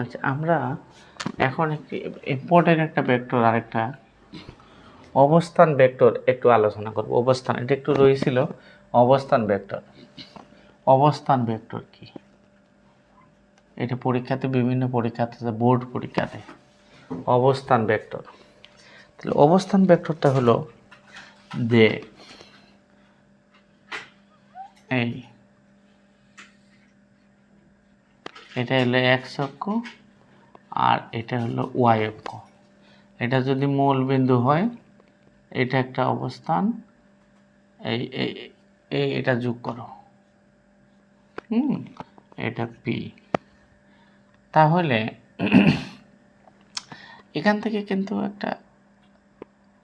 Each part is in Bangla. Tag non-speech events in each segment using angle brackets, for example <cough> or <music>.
আচ্ছা আমরা এখন একটি ইম্পর্টেন্ট একটা ভেক্টর আরেকটা অবস্থান ভেক্টর একটু আলোচনা করব। অবস্থান, এটা একটু রয়েছিল অবস্থান ভেক্টর অবস্থান ভেক্টর কি? এটা পরীক্ষাতে, বিভিন্ন পরীক্ষাতে বোর্ড পরীক্ষাতে অবস্থান ভেক্টর তাহলে অবস্থান ভেক্টরটা হলো যে এই এটা হলো এক্স অক্ষ আর এটা হলো ওয়াই অক্ষ। এটা যদি মূল বিন্দু হয়, এটা একটা অবস্থান, এই এই এটা যোগ করো। হুম, এটা পি তাহলে এখান থেকে কিন্তু একটা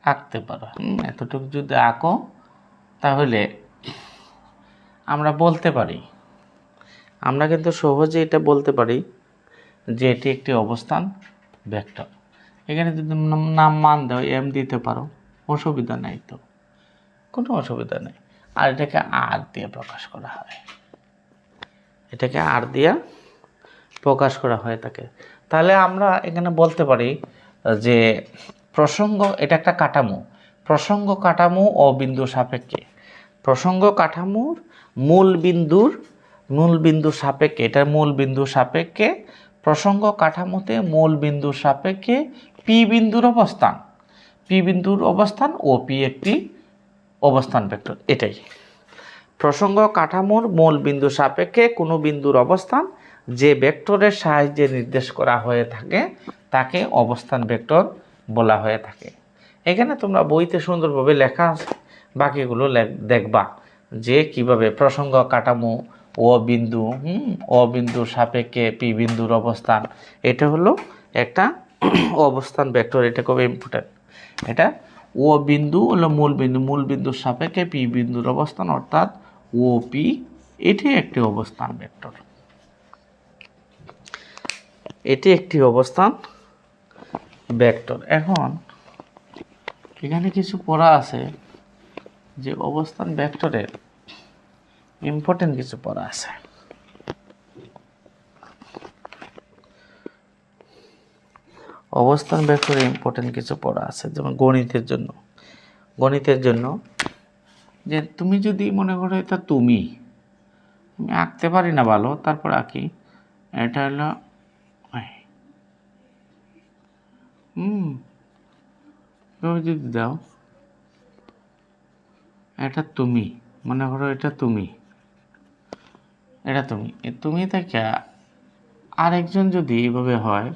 আঁকতে পারো। এতটুকু যদি আঁকো, তাহলে আমরা বলতে পারি আমরা কিন্তু সহজে এটা বলতে পারি যে এটি একটি অবস্থান ভেক্টর এখানে যদি নাম- মান দাও এম দিতে পারো, অসুবিধা নেই তো। কোনো অসুবিধা নেই। আর এটাকে আর দিয়ে প্রকাশ করা হয়। এটাকে আর দিয়া প্রকাশ করা হয়ে থাকে। তাহলে আমরা এখানে বলতে পারি যে প্রসঙ্গ, এটা একটা কাঠামো। প্রসঙ্গ কাঠামো ও বিন্দু সাপেক্ষে। প্রসঙ্গ কাঠামোর মূল বিন্দুর মূল বিন্দু সাপেক্ষে, এটার মূল বিন্দু সাপেক্ষে প্রসঙ্গ কাঠামোতে মূল বিন্দু সাপেক্ষে পি বিন্দুর অবস্থান। পি বিন্দুর অবস্থান ও পি একটি অবস্থান ভেক্টর, এটাই। প্রসঙ্গ কাঠামোর মূল বিন্দু সাপেক্ষে কোনো বিন্দুর অবস্থান যে ভেক্টরের সাহায্যে নির্দেশ করা হয়ে থাকে, তাকে অবস্থান ভেক্টর বলা হয়ে থাকে। এখানে তোমরা বইতে সুন্দরভাবে লেখা বাকিগুলো দেখবা যে কীভাবে প্রসঙ্গ কাঠামো ও বিন্দু, হুম ও বিন্দুর সাপেক্ষে পি বিন্দুর অবস্থান। এটা হলো একটা <clears throat> অবস্থান ভেক্টর, এটা খুব ইম্পর্টেন্ট এটা ও বিন্দু হলো মূল বিন্দু, মূল বিন্দুর সাপেক্ষে পি বিন্দুর অবস্থান, অর্থাৎ ও পি, এটি একটি অবস্থান ভেক্টর। এটি একটি অবস্থান ভেক্টর। এখন এখানে কিছু পড়া আছে যে অবস্থান ভেক্টরের ইম্পর্টেন্ট কিছু পড়া আছে। অবস্থান ভেক্টরে ইম্পর্টেন্ট কিছু পড়া আছে, যেমন গণিতের জন্য। গণিতের জন্য যে তুমি যদি মনে করো এটা তুমি, আমি আঁকতে পারি না ভালো, তারপর আঁকি। এটা হলো হুম, তুমি যদি দাও, এটা তুমি, মনে করো এটা তুমি। এটা তুমি। তুমি থেকে আরেকজন যদি এইভাবে হয়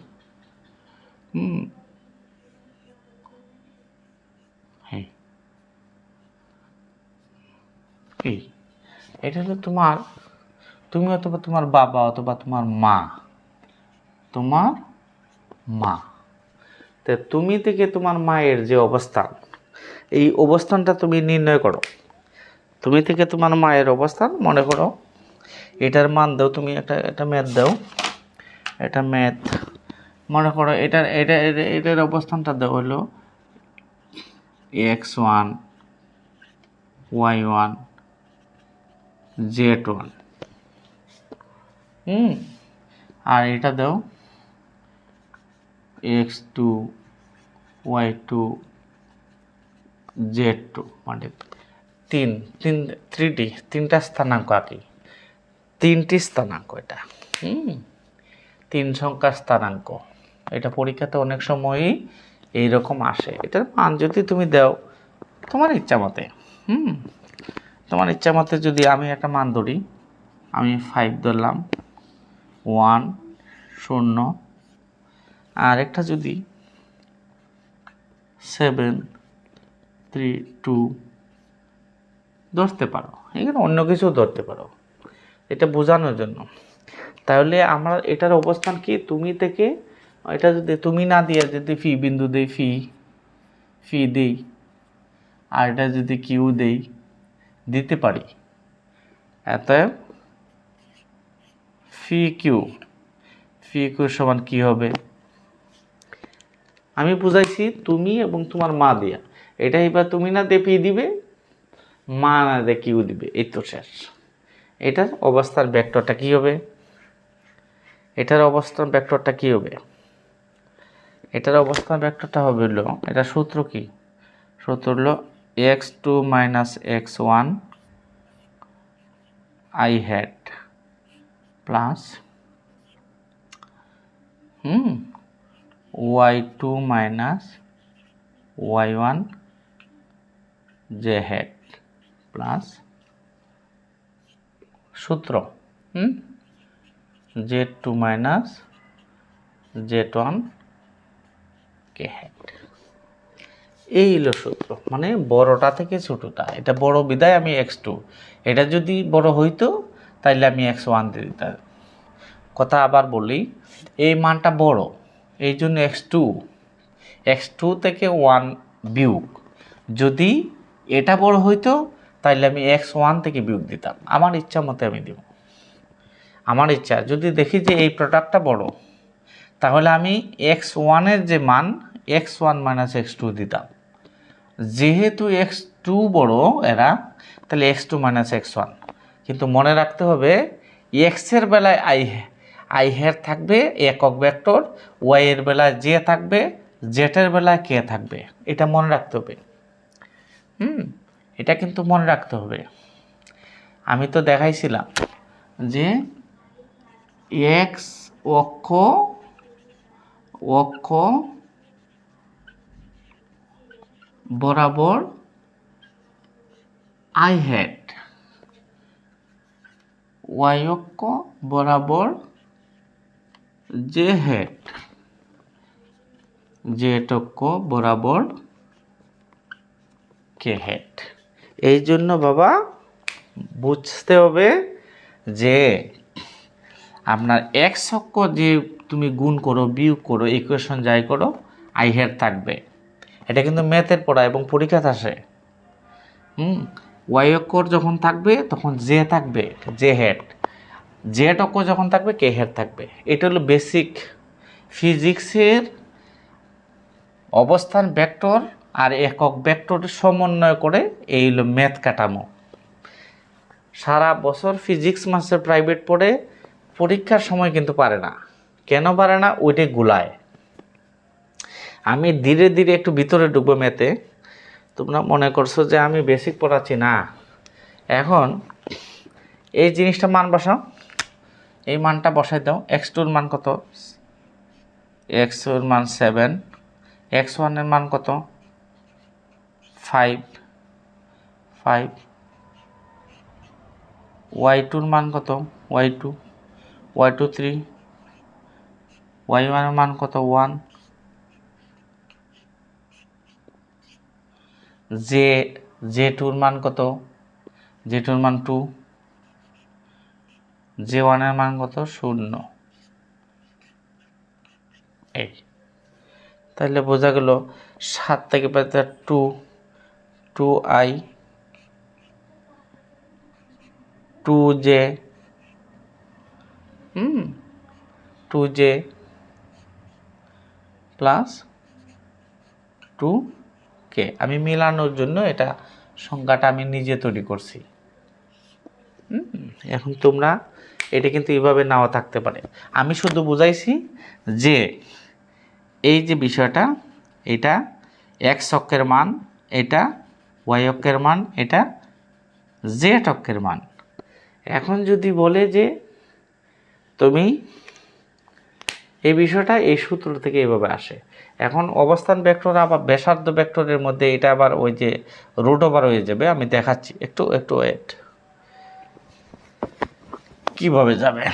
এটা হলো তোমার, তুমি অথবা তোমার বাবা অথবা তোমার মা তোমার মা। তা তুমি থেকে তোমার মায়ের যে অবস্থান, এই অবস্থানটা তুমি নির্ণয় করো। তুমি থেকে তোমার মায়ের অবস্থান মনে করো এটার মান দাও, তুমি একটা একটা ম্যাথ দাও। এটা ম্যাথ মনে করো এটার, এটা, এটা- এটার অবস্থানটা দেওয়া হলো X one Y one Z one hmm? আর এটা দাও X two Y two Z two মানে তিন তিন থ্রিটি তিনটা স্থানাঙ্ক আঁকি। তিনটি স্থানাঙ্ক এটা। হুম, তিন সংখ্যার স্থানাঙ্ক। এটা পরীক্ষাতে অনেক সময়ই এইরকম আসে। এটার মান যদি তুমি দাও, তোমার ইচ্ছা মতে, হুম, তোমার ইচ্ছা মতে যদি আমি একটা মান ধরি, আমি ফাইভ ধরলাম ওয়ান শূন্য, আর একটা যদি সেভেন থ্রি টু ধরতে পারো। এখানে অন্য কিছু ধরতে পারো। বোঝানোর জন্য। তাহলে আমরা এটার অবস্থান কি? তুমি থেকে, এটা যদি তুমি না দিয়ে যদি ফি, বিন্দু দেই ফি ফি দেই, আর এটা যদি কিউ দেই, দিতে পারি। এত ফি কিউ ফি কিউ সমান কি হবে? আমি বুঝাইছি তুমি এবং তোমার মা দিয়া। এটা এবার তুমি না দিয়ে পি দিবে, মা না দিয়ে কিউ দিবে, এই তো শেষ। এটার অবস্থার ভেক্টরটা কি হবে? এটার অবস্থান ব্যাক্টরটা কি হবে? এটার অবস্থান ভেক্টরটা হবে হলো, এটা সূত্র কি? সূত্র হলো X two minus X one I hat plus hmm Y two minus Y one J hat plus সূত্র Z two minus Z one K hat এই হলো সূত্র মানে বড়টা থেকে ছোটটা, এটা বড় বিদায় আমি এক্স টু, এটা যদি বড় হইতো তাইলে আমি এক্স ওয়ান দিয়ে দিতাম। কথা আবার বলি, এই মানটা বড়, এই জন্য এক্স টু এক্স টু থেকে ওয়ান বিয়োগ, যদি এটা বড় হইতো তাইলে আমি এক্স ওয়ান থেকে বিয়োগ দিতাম। আমার ইচ্ছা মতে আমি দিব। আমার ইচ্ছা, যদি দেখি যে এই প্রোডাক্টটা বড়, তাহলে আমি এক্স ওয়ানের যে মান X one minus X two দিতাম। যেহেতু এক্স টু বড় এরা, তাহলে X two minus X one কিন্তু মনে রাখতে হবে এক্সের বেলায় আই আই হের থাকবে, একক ভেক্টর ওয়াই এর বেলায় জে থাকবে জেটের বেলায় কে থাকবে। এটা মনে রাখতে হবে। হুম? এটা কিন্তু মনে রাখতে হবে। আমি তো দেখাইছিলাম যে এক্স অক্ষ অক্ষ বরাবর আই হ্যাড ওয়াই অক্ষ বরাবর জে হ্যাড জেড অক্ষ বরাবর কে হ্যাড এই জন্য বাবা, বুঝতে হবে যে আপনার অক্ষ যে তুমি গুণ করো, বিয়োগ করো ইকুয়েশন যাই করো আই হেড থাকবে। এটা কিন্তু ম্যাথের পড়া এবং পরীক্ষাতে আসে। হুম? ওয়াই অক্ষর যখন থাকবে, তখন জে থাকবে জে হেড জেড অক্ষ যখন থাকবে কে হেড থাকবে। এটা হলো বেসিক ফিজিক্সের অবস্থান ভেক্টর আর একক ভেক্টরের সমন্বয় করে এই হলো ম্যাথ কাঠামো। সারা বছর ফিজিক্স মাস্টার প্রাইভেট পড়ে, পরীক্ষার সময় কিন্তু পারে না। কেন পারে না? ওইটাই গুলায়। আমি ধীরে ধীরে একটু ভিতরে ঢুকবো মেতে তোমরা মনে করছ যে আমি বেসিক পড়াচ্ছি না। এখন এই জিনিসটা মান বসাও। এই মানটা বসাই দাও। এক্স টুর মান কত? এক্স টুর মান সেভেন এক্স ওয়ানের মান কত? ফাইভ ফাইভ ওয়াই টুর মান কত? Y two Y two three Y ওয়ানের মান কত? ওয়ান জে জে টুর মান কত? জে টুর মান টু জে ওয়ানের মান কত? শূন্য। এই। তাহলে বোঝা গেল সাত থেকে পেতে two two I two J hmm two J plus two K আমি মেলানোর জন্য এটা সংখ্যাটা আমি নিজে তৈরি করছি। হুম, এখন তোমরা এটা কিন্তু এইভাবে নাও থাকতে পারে। আমি শুধু বুঝাইছি যে এই যে বিষয়টা এটা এক্স অক্ষের মান এটা ওয়াই অক্ষের মান, এটা জেড অক্ষের মান। এখন যদি বলে যে তুমি এই বিষয়টা এই সূত্র থেকে এভাবে আসে। এখন অবস্থান ভেক্টর আবার ব্যাসার্ধ ভেক্টরের মধ্যে এটা আবার ওই যে রুট ওভার হয়ে যাবে, আমি দেখাচ্ছি। একটু একটু ওয়েট কীভাবে যাবে?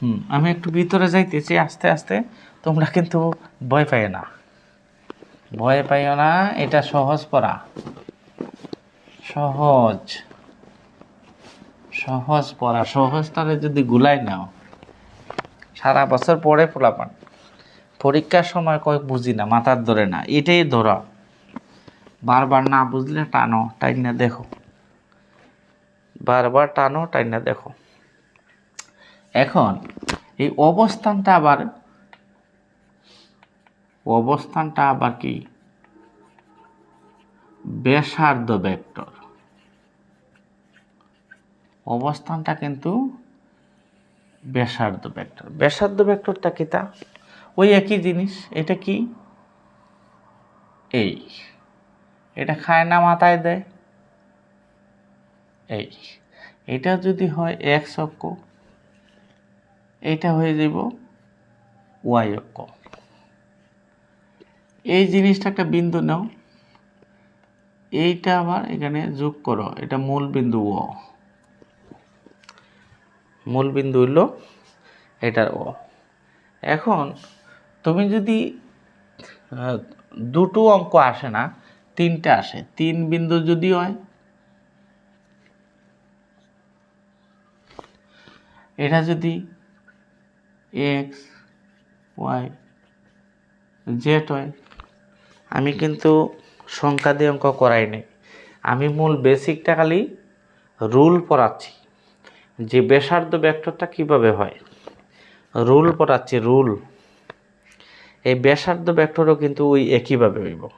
হুম, আমি একটু ভিতরে যাইতেছি, আস্তে আস্তে। তোমরা কিন্তু ভয় পাই না। ভয় পাইও না, এটা সহজ পড়া। সহজ। সহজ পড়া, সহজ সহজটারে যদি গুলাই নাও, সারা বছর পরে পোলাপান পরীক্ষার সময় কয় বুঝি না, মাথার ধরে না, এটাই ধরা। বারবার না বুঝলে টানো, টাইনা দেখো। বারবার টানো, টাইনা দেখো। এখন এই অবস্থানটা আবার অবস্থানটা আবার কি? ব্যাসার্ধ ভেক্টর। অবস্থানটা কিন্তু ব্যাসার্ধ ভেক্টর। ব্যাসার্ধ ভেক্টরটা কি তা? ওই একই জিনিস, এটা কি? এই। এটা খায় না, মাথায় দেয়। এই। এটা যদি হয় এক্স অক্ষ, এটা হয়ে যাব ওয়াই অক্ষ। এই জিনিসটা একটা বিন্দু নাও। এইটা আবার এখানে যোগ করো, এটা মূল বিন্দু ও মূল বিন্দু হইল এটার ও এখন তুমি যদি দুটো অঙ্ক আসে না, তিনটা আসে, তিন বিন্দু যদি হয়, এটা যদি এক্স ওয়াই জেড হয়, আমি কিন্তু সংখ্যা দিয়ে অঙ্ক করাই নাই। আমি মূল বেসিকটা খালি রুল পড়াচ্ছি। যে ব্যাসার্ধ ভেক্টরটা কীভাবে হয়? রুল পড়াচ্ছি, রুল। এই ব্যাসার্ধ ভেক্টরও কিন্তু ওই একইভাবে হইব।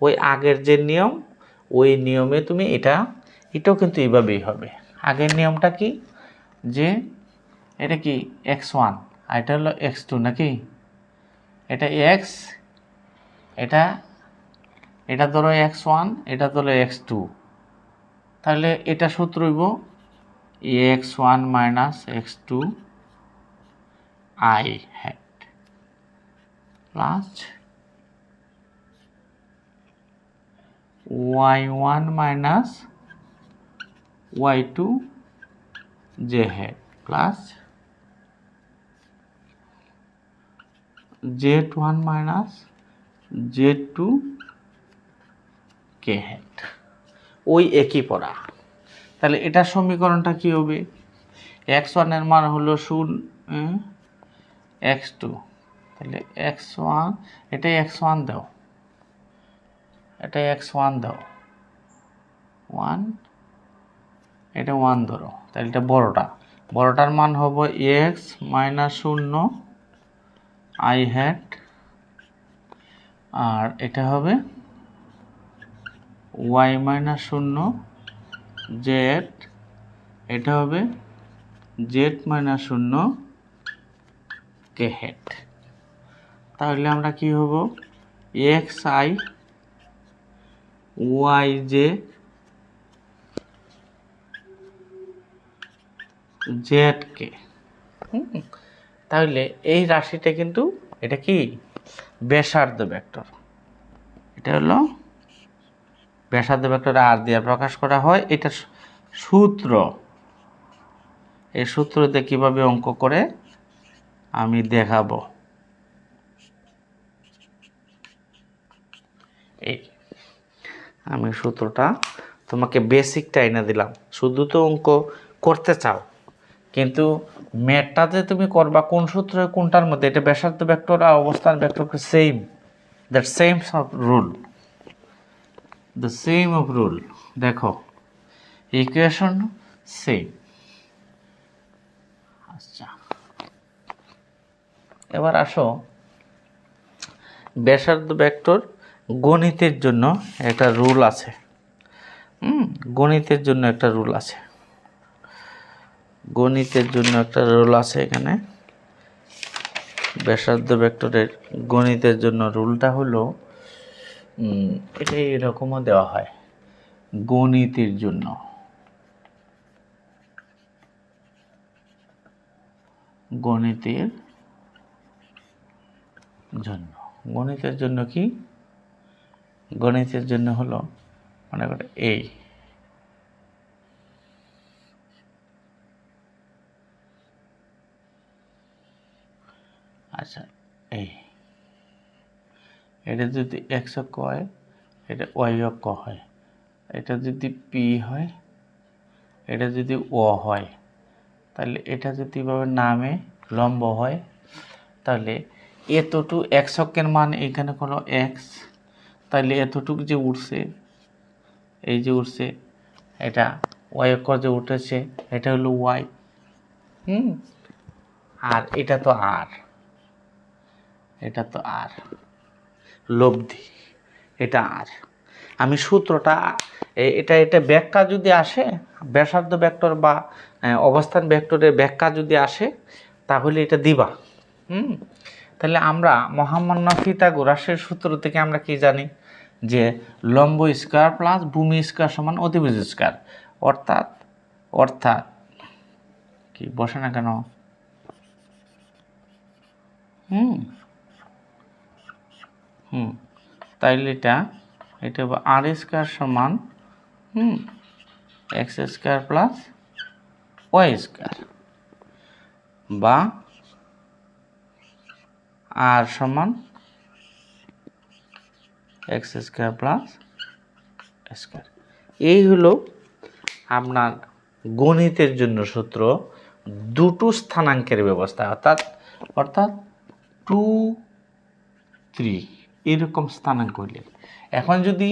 ওই আগের যে নিয়ম, ওই নিয়মে তুমি এটা, এটাও কিন্তু এইভাবেই হবে। আগের নিয়মটা কি? যে এটা কি এক্স ওয়ান? আর এটা হলো এক্স টু নাকি? এটা এক্স, এটা এটা ধরো এক্স ওয়ান, এটা ধরো এক্স টু। তাহলে এটা সূত্র হইব X one minus X two I hat plus Y one minus Y two J hat plus Z one minus Z two K hat ওই একই পড়া। তাহলে এটার সমীকরণটা কি হবে? এক্স ওয়ানের মান হলো শূন্য এক্স টু তাহলে এক্স ওয়ান এটাই এক্স ওয়ান দাও। এটাই এক্স ওয়ান দাও। ওয়ান এটা ওয়ান ধরো। তাহলে এটা বড়টা। বড়টার মান হবে এক্স মাইনাস শূন্য আই হ্যাট আর এটা হবে ওয়াই মাইনাস শূন্য জেড এটা হবে জেড মাইনাস শূন্য কে হেড তাহলে আমরা কি হব? X I Y J Z K তাহলে এই রাশিটা কিন্তু এটা কি? ব্যাসার্ধ ভেক্টর। এটা হলো ব্যাসার্ধ ভেক্টর আর দিয়ে প্রকাশ করা হয়, এটা সূত্র। এই সূত্রতে কীভাবে অঙ্ক করে আমি দেখাবো। এই, আমি সূত্রটা তোমাকে বেসিকটা এনে দিলাম। শুধু তো অঙ্ক করতে চাও, কিন্তু ম্যাটটাতে তুমি করবা কোন সূত্র কোনটার মধ্যে, এটা ব্যাসার্ধ ভেক্টর আর অবস্থান vector same that same rule the same of rule দেখো ইকুয়েশন সেম আচ্ছা। এবার আসো, ব্যাসার্ধ ভেক্টর গণিতের জন্য একটা রুল আছে। গণিতের জন্য একটা রুল আছে। গণিতের জন্য একটা রুল আছে এখানে। ব্যাসার্ধ ভেক্টরের গণিতের জন্য রুলটা হলো এটা এরকমও দেওয়া হয়। গণিতের জন্য। গণিতের জন্য। গণিতের জন্য কি? গণিতের জন্য হলো, মনে করে এই আচ্ছা এই এটা যদি এক্স অক্ষ হয়, এটা ওয়াই অক্ষ হয়। এটা যদি পি হয়, এটা যদি ও হয়, তাহলে এটা যদি এভাবে নামে লম্ব হয়, তাহলে এতটু এক্স অক্ষের মান এখানে কোনো এক্স তাহলে এতটুকু যে উঠছে, এই যে উঠছে, এটা ওয়াই অক্ষ যে উঠেছে, এটা হলো ওয়াই হুম? আর এটা তো আর এটা তো আর লব্ধি। এটা আর। আমি সূত্রটা এটা এটা ব্যাখ্যা যদি আসে, ব্যাসার্ধ ভেক্টর বা অবস্থান ভেক্টরের ব্যাখ্যা যদি আসে, তাহলে এটা দিবা। হুম? তাহলে আমরা মহামান্য ফিতাগোরাসের সূত্র থেকে আমরা কি জানি? যে লম্ব স্কয়ার প্লাস ভূমি স্কয়ার সমান অতিভুজ স্কয়ার। অর্থাৎ অর্থাৎ, কি, বসে না কেন? হুম? হুম। তাইলে এটা এটা আর স্কয়ার সমান, হুম X square plus Y square বা আর সমান এক্স স্কয়ার প্লাস স্কয়ার এই হলো আপনার গণিতের জন্য সূত্র, দুটো স্থানাঙ্কের ব্যবস্থা, অর্থাৎ অর্থাৎ টু থ্রি এরকম স্থানাঙ্ক হইলে। এখন যদি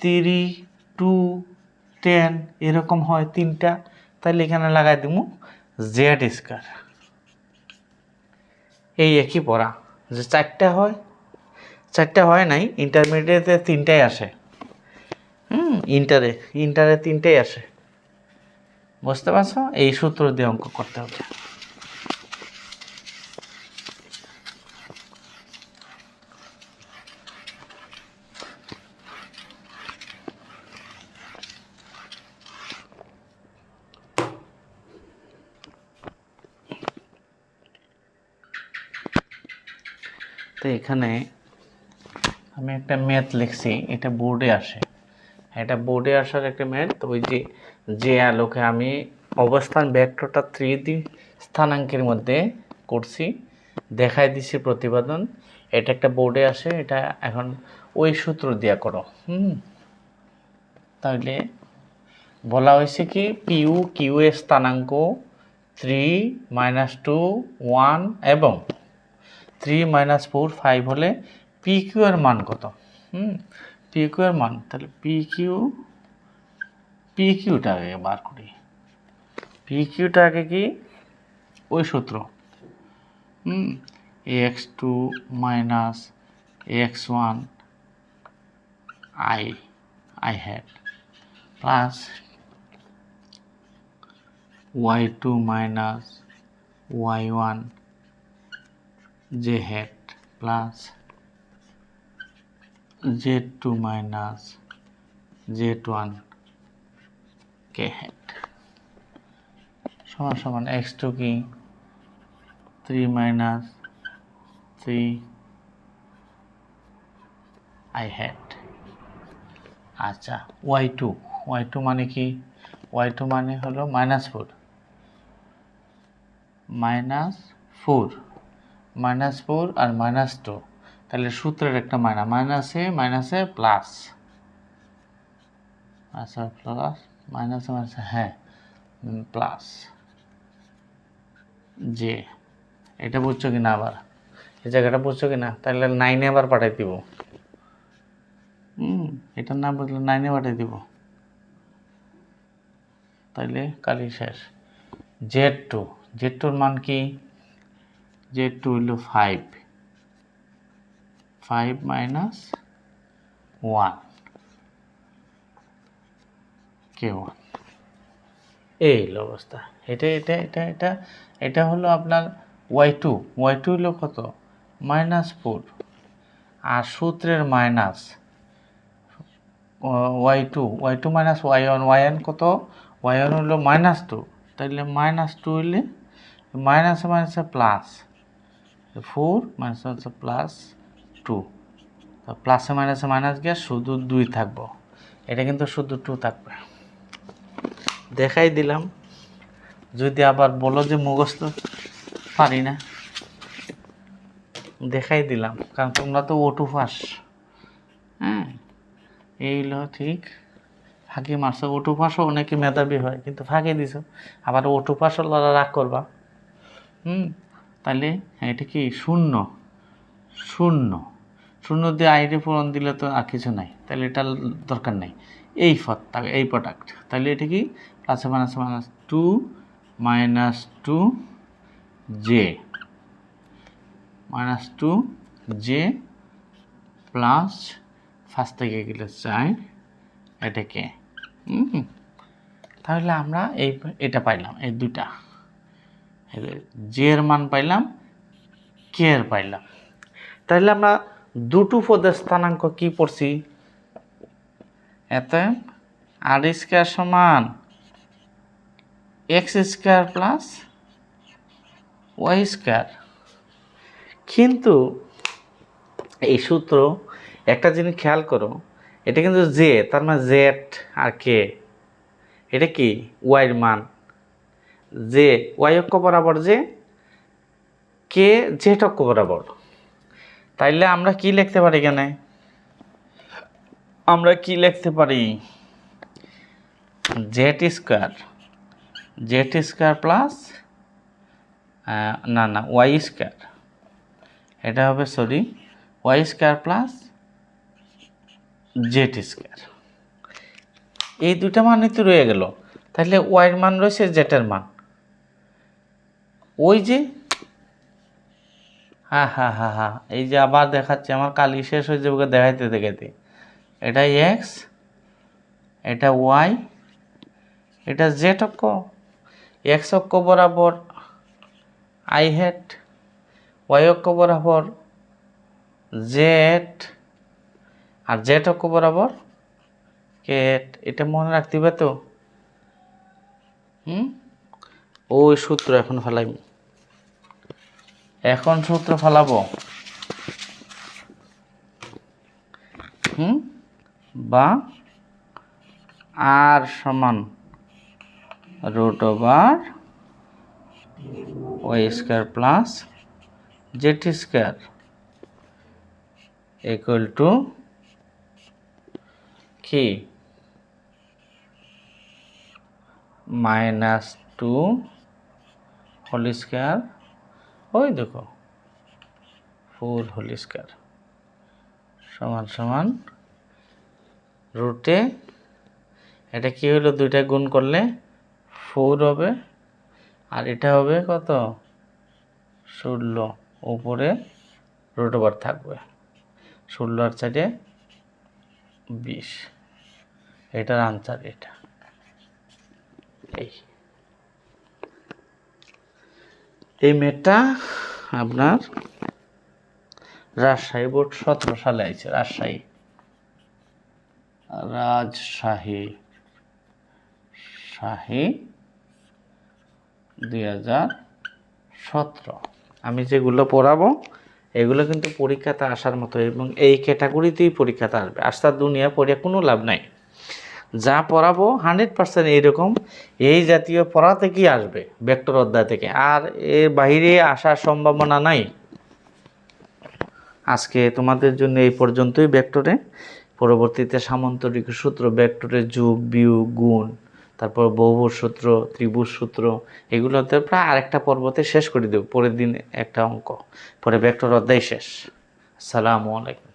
থ্রি টু টেন এরকম হয় তিনটা তাহলে এখানে লাগাই দিব জেড স্কয়ার এই একই পড়া, যে চারটা হয় চারটা হয় নাই ইন্টারমিডিয়েটে তিনটাই আসে। হুম ইন্টারে ইন্টারে তিনটেই আসে। বুঝতে পারছ? এই সূত্র দিয়ে অঙ্ক করতে হবে তো এখানে আমি একটা ম্যাথ লিখছি, এটা বোর্ডে আসে। এটা বোর্ডে আসার একটা ম্যাথ ওই যে যে আলোকে আমি অবস্থান ভেক্টরটা থ্রি ডি স্থানাঙ্কের মধ্যে করছি দেখাই দিছি প্রতিবেদন, এটা একটা বোর্ডে আসে, এটা এখন ওই সূত্র দিয়া করো, হুম? তাহলে বলা হয়েছে কি পিউ কিউ এর স্থানাঙ্ক থ্রি মাইনাস টু ওয়ান এবং থ্রি মাইনাস ফোর ফাইভ হলে পি কিউ এর মান কত? হুম পি কিউ এর মান, তাহলে পি কিউ পি কিউটা আগে বার করি। পি কিউটা আগে কি? ওই সূত্র। হুম X two minus X one I I hat plus Y two minus Y one J hat plus Z two minus Z one, K hat? সমান সমান এক্স টু কি? Three minus three I hat. আচ্ছা ওয়াই টু ওয়াই টু মানে কি? ওয়াই টু মানে হলো minus four. Minus four minus four আর মাইনাস টু। তাহলে সূত্রের একটা মাইনাস, মাইনাসে মাইনাসে প্লাস আচ্ছা প্লাস মাইনাসে মাইনাসে হ্যাঁ প্লাস যে, এটা বুঝছ কি না আবার? এই জায়গাটা বুঝছ কি না তাহলে নাইনে আবার পাঠাই দিব। হুম এটা না বুঝলে নাইনে পাঠিয়ে দিব। তাইলে কালি শেষ। জেড টু জেড টুর মান কি? জেড টু হইল five five minus one K one এই অবস্থা। এটা এটা এটা এটা এটা হলো আপনার ওয়াই টু ওয়াই টু হলো কত? মাইনাস ফোর আর সূত্রের minus Y two Y two minus Y one Y one কত? ওয়াই ওয়ান হলো মাইনাস টু তাহলে মাইনাস টু হইলে মাইনাসে মাইনাসে প্লাস ফোর মাইনাস মাইনাসে প্লাস টু প্লাসে মাইনাসে মাইনাস গিয়ে শুধু দুই থাকব। এটা কিন্তু শুধু টু থাকবে। দেখাই দিলাম। যদি আবার বলো যে মুখস্থ, পারি না। দেখাই দিলাম, কারণ তোমরা তো ওটু ফাঁস হ্যাঁ এই হলো ঠিক। ফাঁকি মারছো ওটু ফাঁসও অনেকে মেধাবী হয়, কিন্তু ফাঁকি দিছো। আবার ওটু ফাঁসও রাগ করবা। হুম তাহলে এটা কি শূন্য? শূন্য। শূন্য দিয়ে আইডি পূরণ দিলে তো আর কিছু নাই। তাহলে এটা দরকার নাই। এই ফত এই প্রোডাক্ট তাহলে এটা কি? Plus minus minus two minus two J minus two J plus first থেকে গেলে চাই এটাকে। তাহলে আমরা এই এটা পাইলাম, এই দুইটা। জে এর মান পাইলাম কে এর পাইলাম। তাহলে আমরা দুটো পদের স্থানাঙ্ক কি পড়ছি? এত আর স্কোয়ার সমান X square plus Y square. কিন্তু এই সূত্র একটা জিনিস খেয়াল করো এটা কিন্তু জে তার মানে জেড আর কে এটা কি? ওয়াইয়ের মান। জে ওয়াই অক্ষ বরাবর যে কে জেড অক্ষ বরাবর। তাইলে আমরা কি লিখতে পারি এখানে? আমরা কি লিখতে পারি? Z square Z square plus না না ওয়াই স্কোয়ার এটা হবে sorry Y square plus Z square এই দুটা মানই তো রয়ে গেল। তাহলে ওয়াইয়ের মান রয়েছে জেটের মান। ওই যে হ্যাঁ হ্যাঁ হ্যাঁ হ্যাঁ এই যে আবার দেখাচ্ছে, আমার কালি শেষ হয়ে যাবে দেখাইতে দেখাইতে। এটা এক্স, এটা ওয়াই, এটা জেড অক্ষ। এক্স অক্ষ বরাবর আই হেড, ওয়াই অক্ষ বরাবর জেড, আর জেড অক্ষ বরাবর কেট। এটা মনে রাখতে হবে তো? হুম? ওই সূত্র এখন ফেলাই এখন সূত্র ফেলাবো। বা আর সমান root over Y square plus Z square equal to কি? মাইনাস টু হোল স্কোয়ার ওই দেখো। ফোর হোল স্কোয়ার সমান সমান রুটে। এটা কি হলো? দুইটা গুণ করলে ফোর হবে। আর এটা হবে কত? ষোলো। উপরে রুট ওভার থাকবে। ষোলো আর চারে বিশ। এটার আনসার এটা। এই। এই মেয়েটা আপনার রাজশাহী বোর্ড সতেরো সালে আইছে, রাজশাহী। রাজশাহী, শাহী দুই হাজার সতেরো। আমি যেগুলো পড়াবো, এগুলো কিন্তু পরীক্ষাতে আসার মতো এবং এই ক্যাটাগরিতেই পরীক্ষাতে আসবে। আস্তার দুনিয়া পড়ে কোনো লাভ নাই। যা পড়াবো হান্ড্রেড পার্সেন্ট এইরকম, এই জাতীয় পড়া থেকেই আসবে ভেক্টর অধ্যায় থেকে। আর এর বাইরে আসার সম্ভাবনা নাই। আজকে তোমাদের জন্য এই পর্যন্তই ভেক্টরে। পরবর্তীতে সামান্তরিক সূত্র ভেক্টরের যুগ, বিয়োগ, গুণ, তারপর বহুভুজ সূত্র, ত্রিভুজ সূত্র, এগুলোতে প্রায় আরেকটা পর্বতে শেষ করে দেব, পরের দিন একটা অঙ্ক। পরে ভেক্টর অধ্যায় শেষ। আসসালামু আলাইকুম।